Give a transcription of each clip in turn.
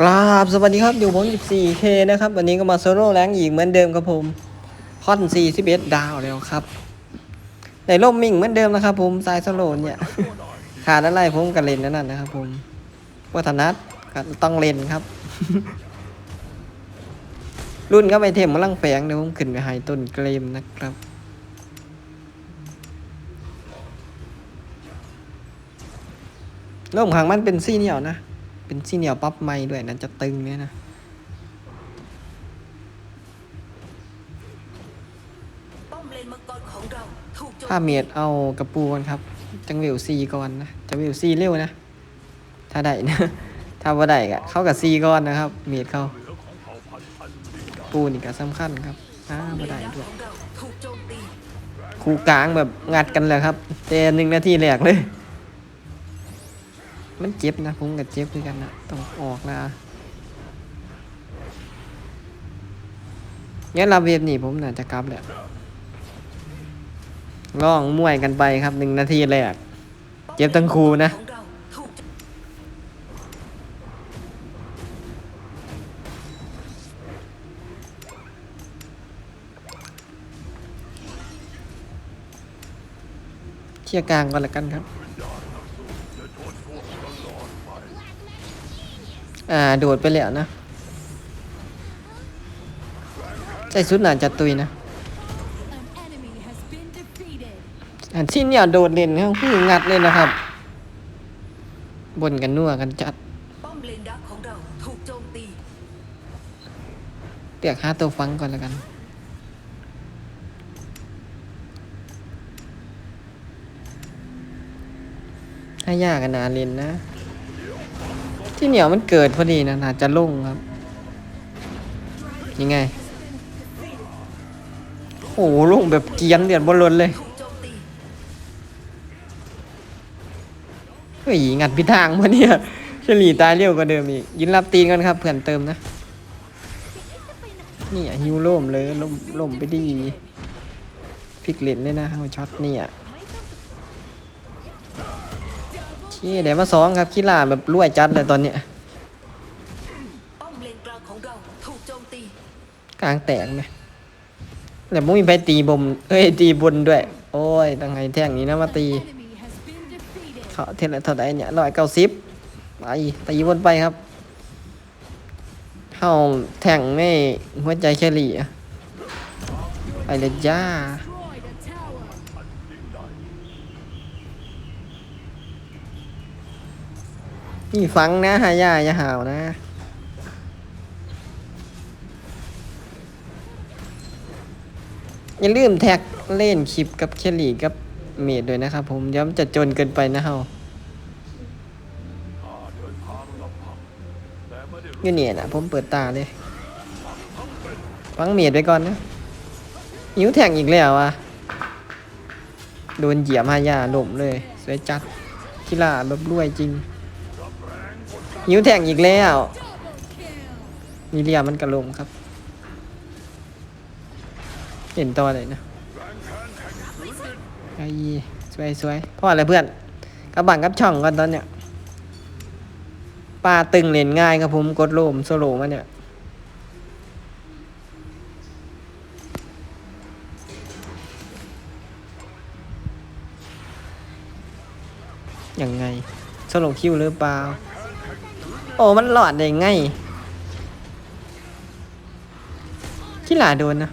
กราบสวัสดีครับ อยู่ผม 14K นะครับ วันนี้ก็มาโซโล่แรงอีกเหมือนเดิมครับผมคอน41ดาวแล้วครับ ในร่มมิ่งเหมือนเดิมนะครับผมสายโซโล่เนี่ย ขาดอะไรผมก็เล่นนั่นนะนะครับผมวัฒนัทก็ต้องเล่นครับ รุ่นก็ไปเทมมาลังแฝงเดี๋ยวผมขึ้นไปหายต้นเกรมนะครับร่มขังมันเป็นซี่เหนียวนะ เป็นซี่เหนียวปั๊บไม่ด้วยนะจะตึงเนี่ยนะป้อมเลนมังกรของเราถูกโจมถ้าเมียดเอากระปูก่อนครับ จังเวลซีก่อนนะจะเวลซีเร็วนะ ถ้าได้นะ ถ้าว่าได้ก็เข้ากับซีก่อนนะครับ เมียดเข้า ปูนี่ก็สำคัญครับอ้าป้อมบ่เลนได้ดักด้วยของเราถูกโจมตีคู่กลางแบบงัดกันเลยครับ แต่หนึ่งนาทีแรกเลย มันเจ็บนะผมกับเจ็บด้วยกันนะต้องออกแล้วงั้นเราเวฟนี่ผมน่าจะกลับแหละล่องมวยกันไปครับหนึ่งนาทีแรกเจ็บทั้งคูนะเราถูกเที่ยร์กลางก่อนละกันครับ อ่า โดดไปแล้วนะ ใจสุดน่าจะตุยนะ An enemy has been defeated. อันที่เนี่ยโดดเล่นครับผู้งัดเลยนะครับ บนกันนัวกันจัดป้อมเลนดักของเราถูกโจมตีเรียกหาตัวฟังก่อนละกันถ้ายากกันนาเล่นนะ ที่เหนียวมันเกิดพอดีนะน่าจะลงครับ ยังไง โอ้โหลงแบบเกียนเดือดบนลนเลยเฮ้ยงัดพิทางมาเนี่ยเฉลี่ยตายเร็วกว่าเดิมอีกยินรับตีนกันครับเพื่อนเติมนะ นี่ฮิวล่มเลยล่มล่มไปดี พิกเลนเลยนะเอช็อตเนี่ย เชี่เดี๋ยวมาสองครับคิล่าแบบรวยจัดเลยตอนเนี้ยกลางของเราถูกโจมตีกลางแตกไหมแต่ไม่มีไปตีบมเอ้ยตีบนด้วย โอ้ยตั้งไงแท่งนี้นะมาตีเขาเท่าไรเท่าไรเนี่ยร้อยเก้าสิบไปตีวนไปครับเข้าแท่งไม่หัวใจเฉลี่ยไปเลยจ้า นี่ฟังนะฮาย่าอย่าห่าวนะ อย่าลืมแท็กเล่นคลิปกับเคลลี่กับเมดด้วยนะครับผมยวมันจะจนเกินไปนะเฮาอยู่เนี่ยนะผมเปิดตาเลยฟังเมดไว้ก่อนนะหิวแท็กอีกแล้วอะ โดนเหยียบฮายาหลมเลย สวยจัดกีฬาแบบรวยจริง หิวแท็กอีกแล้ว มีเรียมันกระลมครับ เห็นตัวเลยนะไอ้สวยสวยพ่ออะไรเพื่อนกระบังกับช่องกันตอนเนี้ยปลาตึงเล่นง่ายครับผมกดโลมโซโลมาเนี่ยยังไงโซโลคิวหรือเปล่า โอ้มันหลอดได้ไงขี้หลาโดนนะ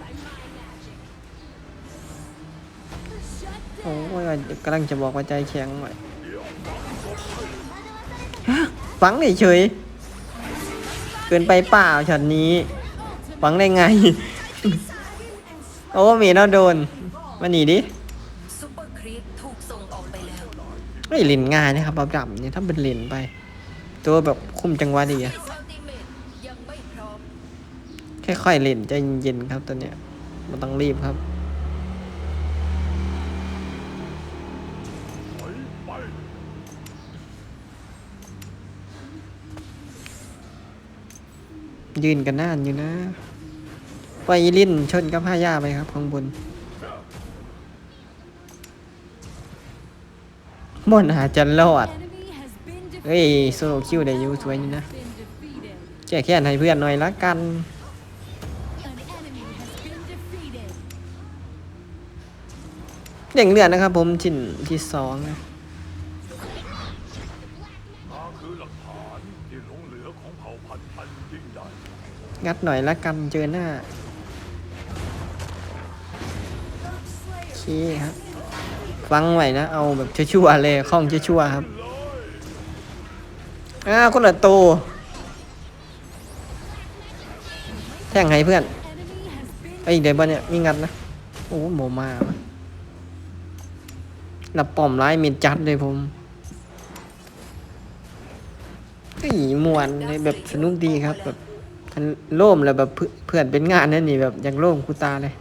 โอ้ยกำลังจะบอกว่าใจแข็งหน่อยฮะฟังเฉยเกินไปเปล่าช็อตนี้ฟังได้ไง โอ้เมีเราโดนมาหนีดิซูเปอร์ครีปถูกส่งออกไปแล้วเฮ้ยล่นง่ายนะครับบับดับเนี่ยถ้าเป็นล่นไป ตัวแบบคุมจังหวะดีอะอัลติเมตยังไม่พร้อมค่อยๆเล่นใจเย็นๆครับตอนเนี้ยมันต้องรีบครับยืนกันนานอยู่นะไปลิ้นชนกับผ้าย่าไปครับข้างบนบนอาจจะรอด เฮ้ยโซโลคิวได้อยูสวยนี่นะแก้แค้นให้เพื่อนหน่อยละกันเด่งเลือดนะครับผมชิ้นที่สองนะมาคือหลักฐานที่หลงเหลือของเผ่าพันธุ์อันยิ่งใหญ่งัดหน่อยละกันเจอหน้าโอเคครับฟังไว้นะ เอาแบบชั่วๆเลยคล่องชั่วๆครับ อ้าวคนละโตวแท่งให้เพื่อนไอ้เดี๋ยวบ้านเนี่ยมีงัดนะ โอ้โมมาว่ะนับป้อมร้ายมีจัดเลยผมไอ้ยมวนเลยแบบสนุกดีครับแบบมันโล่มแล้วแบบเพื่อนเพื่อนเป็นงานนั่นนี่แบบอย่างโล่มคูตาเลย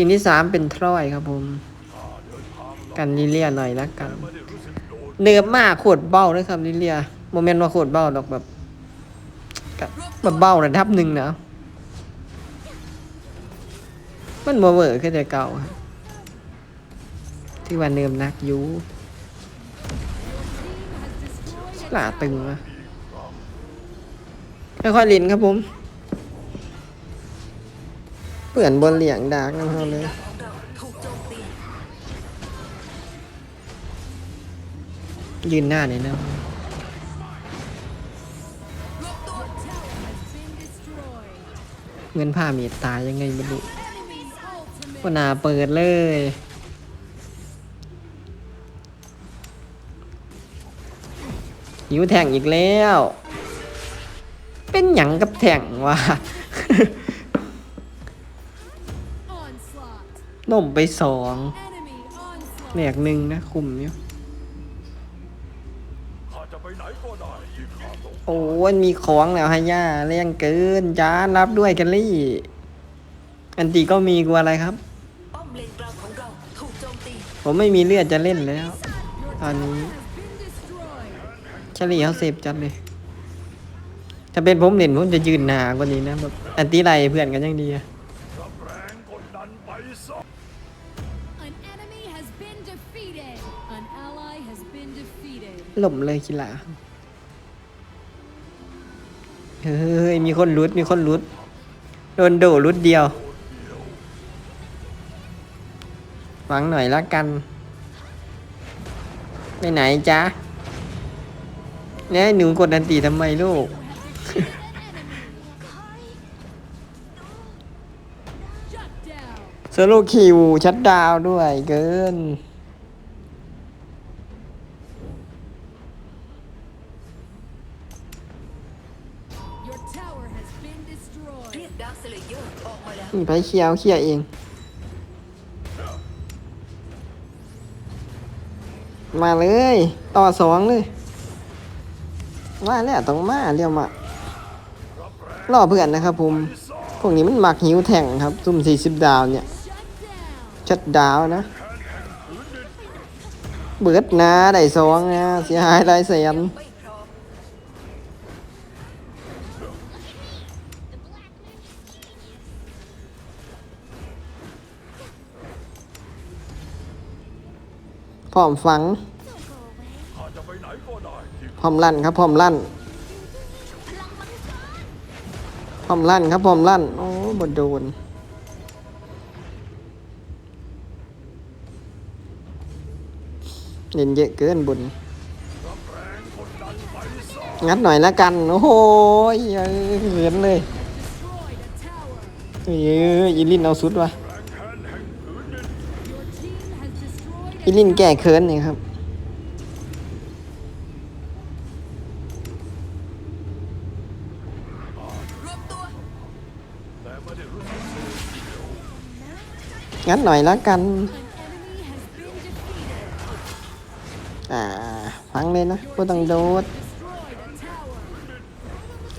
ทีมที่สามเป็นทรอยครับผม กันลิเลียหน่อยละกัน เนือบมากโคตรเบ้าเลยครับลิเลียโมเมนต์ว่าโคตรเบ้าดอกแบบแบบเบ้าระดับหนึ่งนะ มันโมเวอร์แค่แต่เก่าครับที่ว่าเนิมนักยูหลาตึงวะค่อยๆลินครับผม ปื่อนบนเหลียงดาร์กนะเขาเลยยืนหน้าเนี่ยนะเงินผ้ามตตายยังไงไม่รู้ก็นาเปิดเลยหิวแท่งอีกแล้ว เป็นหยังกับแท่งวะ onslaught. นมไปสองแหลกหนึ่งนะคุมอยู่ข้าจะไปไหนก็ได้ที่ข้าต้องโอ้ยมีของแล้วฮะย่าแรงเกินจ้ารับด้วยกันลี่ อันตีก็มีกลัวอะไรครับ ผมไม่มีเลือดจะเล่นแล้ว ตอนนี้เฉลี่ยเขาเสพจัดเลย ถ้าเป็นผมเล่นผมจะยืนหนากว่านี้นะแบบอันตีไรเพื่อนกันยังดีอะ หล่มเลยกีฬาเฮ้ย มีคนรุด มีคนรุด โดนโดรุดเดียว หวังหน่อยละกัน ไปไหนจ๊ะเนี่ยหนูกดดันตีทำไมลูก โซโลคิวชัดดาวด้วยเกิน มีไปเคลียร์เคลียร์เอง มาเลย ต่อสองเลยมาแล้วต้องมาเรียวมารอเพื่อนนะครับผม พวกนี้มันหมักหิวแท่งครับ ซุ่มสี่สิบดาวเนี่ย ชัดดาวนะ เบิดนะ ได้สองนะ เสียหายหลายแสน ร้อมพร้อมฝังพร้อมลั่นครับพร้อมลั่นพร้อมลั่นครับพร้อมลั่นโอ้บดโดนเล่นเยอะเกินบุญงัดหน่อยละกัน โอ้โหยเอ้ยเขินเลยเอ้ยอีลินเอาสุดวะ พี่ลินแก่เคิร์นนี่ครับ งั้นหน่อยแล้วกัน อ่า ฟังเลยนะก็ต้องโดด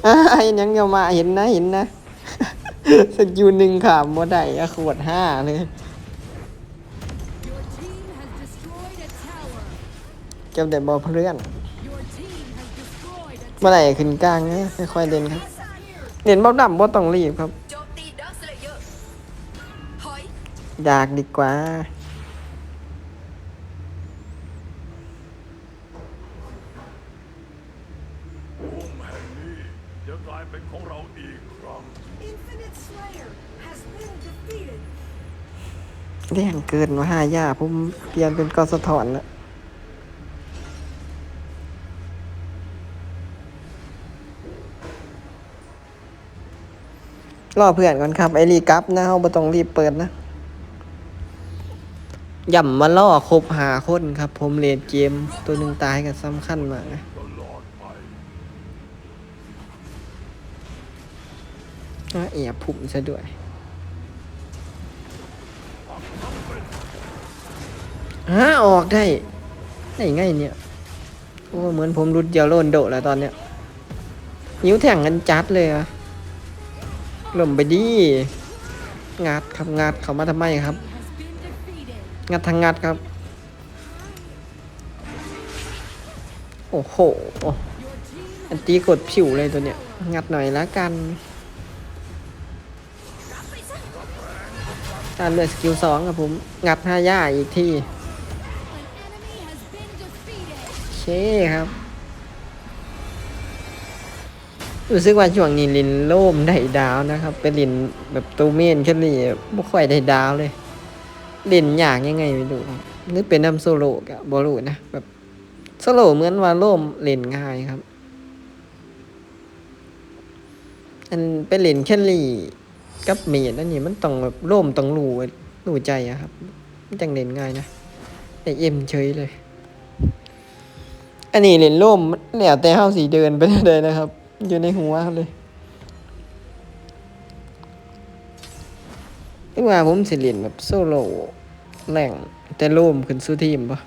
อ่าเห็นยังเงามาเห็นนะเห็นนะสกิลหนึ่งขามโมได้ขวดห้าเลย เก็บแต่บอลเพื่อน เมื่อไหร่ขึ้นกลางเนี่ยค่อยเล่นครับเล่นบอลดับอลต้องรีบครับอยากดีกว่าเรื่องเกินว่าหายาผมเปลี่ยนเป็นกอสะท้อนแล้ว รอเพื่อนก่อนครับไอรีกับนะเขาบ่ต้องรีบเปิดนะย่ำมาล่อครบหาคนครับ ผมเลดเกมตัวหนึ่งตายก็สำคัญมากนะตลอดไปอะเอียบผุ่มซะด้วยฮะออกได้ได้ไงเนี่ยโอ้เหมือนผมรุดเดียวโลนโดแล้วตอนเนี้ยนิ้วแท่งกันจัดเลยอะ หล่มไปดีงัดครับงัดเขามาทำไมครับ งัดทางงัดครับ โอ้โห อันตีกดผิวเลยตัวเนี้ย งัดหน่อยละกันการด้วยสกิลสองครับผม งัดห้าย่าอีกที an enemy has been defeated. โอเคครับ รู้สึกว่าช่วงนี้ลินโล่มได้ดาวนะครับ เป็นลินแบบตูเมนแค่นี้ไม่ค่อยได้ดาวเลยลินอยากยังไงไม่รู้ครับหรือเป็นน้ำโซโล่กับบอลูนะแบบโซโล่เหมือนว่าโล่มเล่นง่ายครับอันเป็นเล่นแค่ลี่กับเมียนั่นนี่มันต้องแบบโล่มต้องรู้รู้ใจอะครับมันจังเล่นง่ายนะไอเอ็มเฉยเลย อันนี้เล่นร่มแล้วแต่เฮาสีเดินไปเลยนะครับ อยู่ในหัวเลยที่ว่าผมสิเล่นแบบโซโล่แหล่งแต่ร่มขึ้นสู้ทีมปะ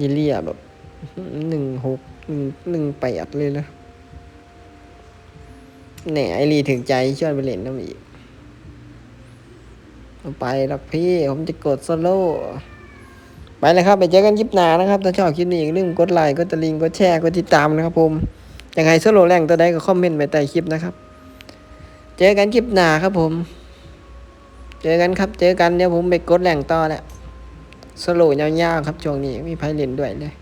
ยิเลียแบบหนึ่งหกหนึ่งหนึ่งแปดเลยนะแหน่ไอรีถึงใจชวนไปเล่นน้ำอีกไปหรอกพี่ ผมจะกดโซโล่ ไปเลยครับ ไปเจอกันคลิปหน้านะครับ ถ้าชอบคลิปนี้อย่าลืมกดไลค์ กดตะลิง กดแชร์ กดติดตามนะครับผมยังไงสโลแรงตัวใดก็คอมเมนต์ไปใต้คลิปนะครับ เจอกันคลิปหน้าครับผม เจอกันครับ เจอกันเดี๋ยวผมไปกดแรงต่อแหละสโลยาวๆครับช่วงนี้มีไพเล่นด้วยเลย